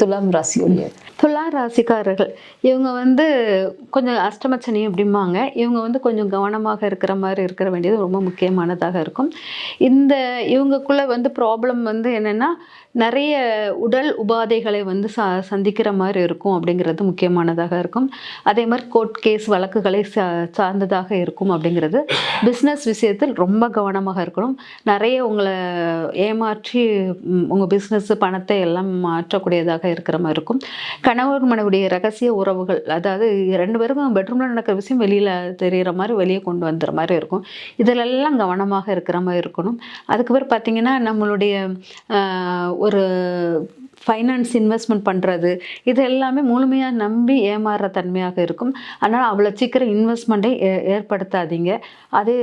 துலாம் ராசியுடைய துலா ராசிக்காரர்கள் இவங்க வந்து கொஞ்சம் அஷ்டமச்சனி அப்படிம்பாங்க. இவங்க வந்து கொஞ்சம் கவனமாக இருக்கிற மாதிரி இருக்கிற வேண்டியது ரொம்ப முக்கியமானதாக இருக்கும். இந்த இவங்கக்குள்ள வந்து ப்ராப்ளம் வந்து என்னென்னா நிறைய உடல் உபாதைகளை வந்து ச சந்திக்கிற மாதிரி இருக்கும் அப்படிங்கிறது முக்கியமானதாக இருக்கும். அதே மாதிரி கோர்ட் கேஸ் வழக்குகளை சா சார்ந்ததாக இருக்கும் அப்படிங்கிறது பிஸ்னஸ் விஷயத்தில் ரொம்ப கவனமாக இருக்கணும். நிறைய உங்களை ஏமாற்றி உங்கள் பிஸ்னஸ் பணத்தை எல்லாம் மாற்றக்கூடியதாக இருக்கிற மாதிரி இருக்கும். கணவர் மனைவிடைய ரகசிய உறவுகள் அதாவது ரெண்டு பேருக்கும் பெட்ரூமில் நடக்கிற விஷயம் வெளியில் தெரிகிற மாதிரி வெளியே கொண்டு வந்துடுற மாதிரி இருக்கும். இதிலெல்லாம் கவனமாக இருக்கிற மாதிரி இருக்கணும். அதுக்கு பிறகு பார்த்தீங்கன்னா நம்மளுடைய ஆஹ், ஒரு ஃபைனான்ஸ் இன்வெஸ்ட்மெண்ட் பண்ணுறது இது எல்லாமே முழுமையாக நம்பி ஏமாறுற தன்மையாக இருக்கும். அதனால் அவ்வளோ சீக்கிரம் இன்வெஸ்ட்மெண்ட்டை ஏற்படுத்தாதீங்க. அது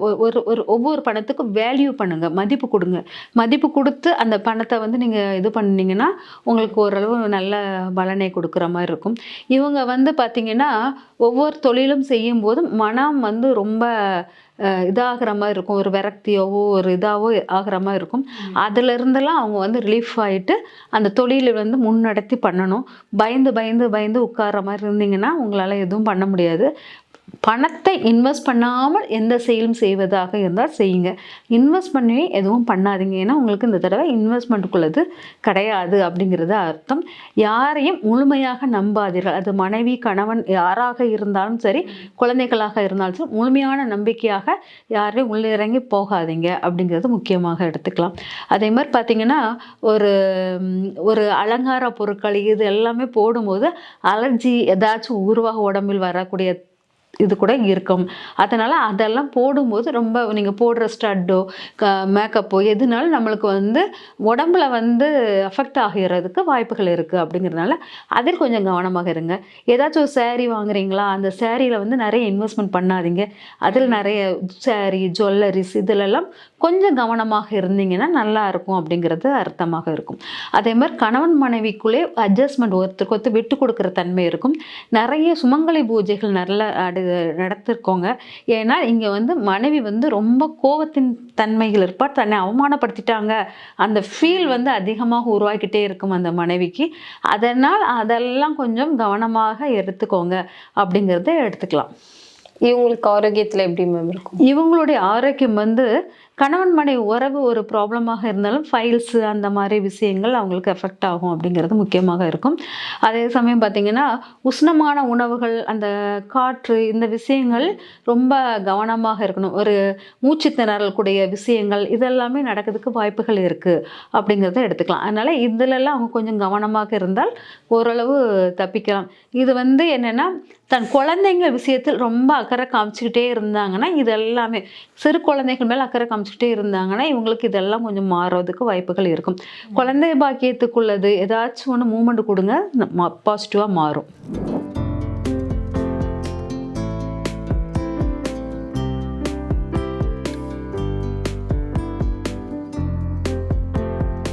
ஒ- ஒரு ஒரு ஒவ்வொரு பணத்துக்கும் வேல்யூ பண்ணுங்கள் மதிப்பு கொடுங்க. மதிப்பு கொடுத்து அந்த பணத்தை வந்து நீங்கள் இது பண்ணிங்கன்னா உங்களுக்கு ஓரளவு நல்ல பலனை கொடுக்குற மாதிரி இருக்கும். இவங்க வந்து பார்த்திங்கன்னா ஒவ்வொரு தொழிலும் செய்யும்போதும் மனம் வந்து ரொம்ப இதாகிற மாதிரி இருக்கும். ஒரு விரக்தியாவோ ஒரு இதாவோ ஆகிற மாதிரி இருக்கும். அதுல இருந்தெல்லாம் அவங்க வந்து ரிலீஃப் ஆயிட்டு அந்த தொழிலை வந்து முன்னடத்தி பண்ணணும். பயந்து பயந்து பயந்து உட்கார்ற மாதிரி இருந்தீங்கன்னா உங்களால் எதுவும் பண்ண முடியாது. பணத்தை இன்வெஸ்ட் பண்ணாமல் எந்த செயலும் செய்வதாக இருந்தால் செய்யுங்க. இன்வெஸ்ட் பண்ணி எதுவும் பண்ணாதீங்க. ஏன்னா உங்களுக்கு இந்த தடவை இன்வெஸ்ட்மெண்ட்டுக்குள்ளது கிடையாது அப்படிங்கிறது அர்த்தம். யாரையும் முழுமையாக நம்பாதீர்கள். அது மனைவி கணவன் யாராக இருந்தாலும் சரி குழந்தைகளாக இருந்தாலும் சரி முழுமையான நம்பிக்கையாக யாரையும் உள்ளிறங்கி போகாதீங்க அப்படிங்கிறது முக்கியமாக எடுத்துக்கலாம். அதே மாதிரி பார்த்தீங்கன்னா ஒரு ஒரு அலங்கார பொருட்கள் இது எல்லாமே போடும்போது அலர்ஜி ஏதாச்சும் உருவாக உடம்பில் வரக்கூடிய இது கூட இருக்கும். அதனால் அதெல்லாம் போடும்போது ரொம்ப நீங்கள் போடுற ஸ்டட்டோ க மேக்கப்போ எதுனாலும் நம்மளுக்கு வந்து உடம்புல வந்து அஃபெக்ட் ஆகிறதுக்கு வாய்ப்புகள் இருக்குது அப்படிங்கிறதுனால அதில் கொஞ்சம் கவனமாக இருங்க. ஏதாச்சும் ஒரு சேரீ வாங்குறீங்களா? அந்த சேரீயில் வந்து நிறைய இன்வெஸ்ட்மெண்ட் பண்ணாதீங்க. அதில் நிறைய சேரீ ஜுவல்லரிஸ் இதிலெல்லாம் கொஞ்சம் கவனமாக இருந்தீங்கன்னா நல்லா இருக்கும் அப்படிங்கிறது அர்த்தமாக இருக்கும். அதே மாதிரி கணவன் மனைவிக்குள்ளே அட்ஜஸ்ட்மெண்ட் ஒருத்தருக்கு ஒருத்தர் விட்டு கொடுக்குற தன்மை இருக்கும். நிறைய சுமங்கலி பூஜைகள் நல்ல அடு நடத்திருக்கோங்க. ஏன்னா இங்கே வந்து மனைவி வந்து ரொம்ப கோவத்தின் தன்மைகள் இருப்பார் தன்னை அவமானப்படுத்திட்டாங்க. அந்த ஃபீல் வந்து அதிகமாக உருவாக்கிட்டே இருக்கும் அந்த மனைவிக்கு. அதனால் அதெல்லாம் கொஞ்சம் கவனமாக எடுத்துக்கோங்க. அப்படிங்கிறத எடுத்துக்கலாம். இவங்களுக்கு ஆரோக்கியத்துல எப்படி மேம் இருக்கும்? இவங்களுடைய ஆரோக்கியம் வந்து கணவன் மனைவி உறவு ஒரு ப்ராப்ளமாக இருந்தாலும் ஃபைல்ஸு அந்த மாதிரி விஷயங்கள் அவங்களுக்கு எஃபெக்ட் ஆகும் அப்படிங்கிறது முக்கியமாக இருக்கும். அதே சமயம் பார்த்திங்கன்னா உஷ்ணமான உணவுகள் அந்த காற்று இந்த விஷயங்கள் ரொம்ப கவனமாக இருக்கணும். ஒரு மூச்சு திணறல் கூடிய விஷயங்கள் இதெல்லாமே நடக்கிறதுக்கு வாய்ப்புகள் இருக்குது அப்படிங்கிறத எடுத்துக்கலாம். அதனால் இதிலெல்லாம் அவங்க கொஞ்சம் கவனமாக இருந்தால் ஓரளவு தப்பிக்கலாம். இது வந்து என்னென்னா தன் குழந்தைங்க விஷயத்தில் ரொம்ப அக்கறை காமிச்சிக்கிட்டே இருந்தாங்கன்னா இது எல்லாமே சிறு குழந்தைகள் மேலே அக்கறை காமிச்சு காமிச்சிக்கிட்டே இருந்தாங்கன்னா இவங்களுக்கு இதெல்லாம் கொஞ்சம் மாறுறதுக்கு வாய்ப்புகள் இருக்கும். குழந்தை பாக்கியத்துக்குள்ளது ஏதாச்சும் ஒன்று மூமெண்ட் கொடுங்க பாசிட்டிவாக மாறும்.